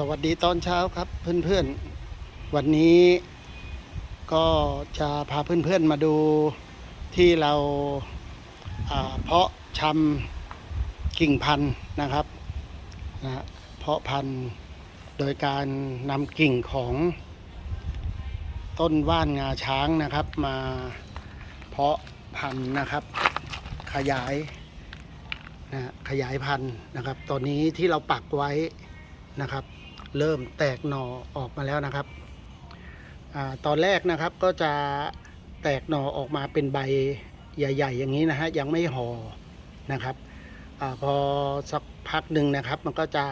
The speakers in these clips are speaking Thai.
สวัสดีตอนเช้าครับเพื่อนๆ วันนี้ก็จะพาเพื่อนๆมาดูที่เราาเพาะชำกิ่งพันธุ์นะครับนะเพาะพันธุ์โดยการนำกิ่งของต้นว่านงาช้างนะครับ มาเพาะพันธุ์นะครับ ขยายนะฮะขยายพันธุ์นะครับ ตอนนี้ที่เราปักไว้นะครับ เริ่มแตกหน่อออกมาแล้วนะครับอตอนแรกนะครับก็จะแตกหน่อออกมาเป็นใบใหญ่ ๆ อย่างนี้นะฮะยังไม่ห่อนะครับอพอสักพักหนึ่งนะครับมันก็จะ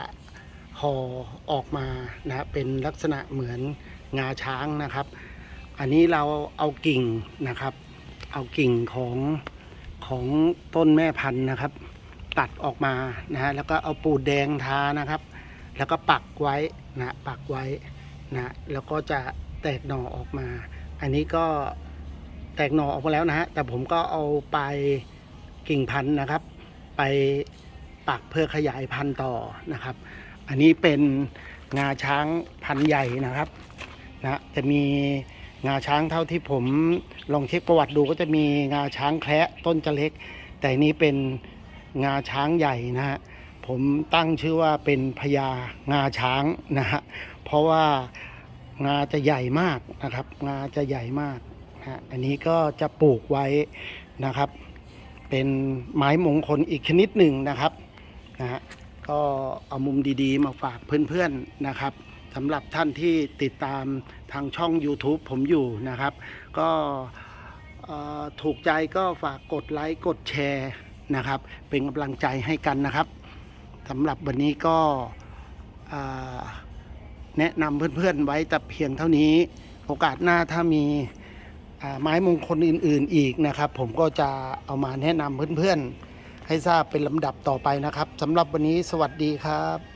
ห่อออกมานะฮะเป็นลักษณะเหมือนงาช้างนะครับ อันนี้เราเอากิ่งนะครับ เอากิ่งของของต้นแม่พันธุ์นะครับ ตัดออกมานะฮะแล้วก็เอาปูดแดงทานะครับ แล้วก็ปักไว้นะปักไว้นะแล้วก็จะแตกหน่อออกมา อันนี้ก็แตกหน่อออกมาแล้วนะฮะแต่ผมก็เอาไปกิ่งพันธุ์นะครับ ไปปักเพื่อขยายพันธุ์ต่อนะครับ อันนี้เป็นงาช้างพันธุ์ใหญ่นะครับนะจะมีงาช้างเท่าที่ผมลองเช็คประวัติดูก็จะมีงาช้างแคระต้นจะเล็ก แต่นี้เป็นงาช้างใหญ่นะฮะ ผมตั้งชื่อว่าเป็นพญางาช้างนะฮะเพราะว่างาจะใหญ่มากนะครับ งาจะใหญ่มากนะอันนี้ก็จะปลูกไว้นะครับ เป็นไม้มงคลอีกชนิดหนึ่งนะครับนะฮะก็เอามุมดีๆ มาฝากเพื่อนๆนะครับสำหรับท่านที่ติดตามทางช่อง YouTube ผมอยู่นะครับ ก็ถูกใจก็ฝากกดไลค์กดแชร์นะครับ เป็นกำลังใจให้กันนะครับ สำหรับวันนี้ก็แนะนำเพื่อนๆไว้แต่เพียงเท่านี้ โอกาสหน้าถ้ามีไม้มงคลอื่น ๆอีกนะครับ ผมก็จะเอามาแนะนำเพื่อนๆ ให้ทราบเป็นลำดับต่อไปนะครับสำหรับวันนี้สวัสดีครับ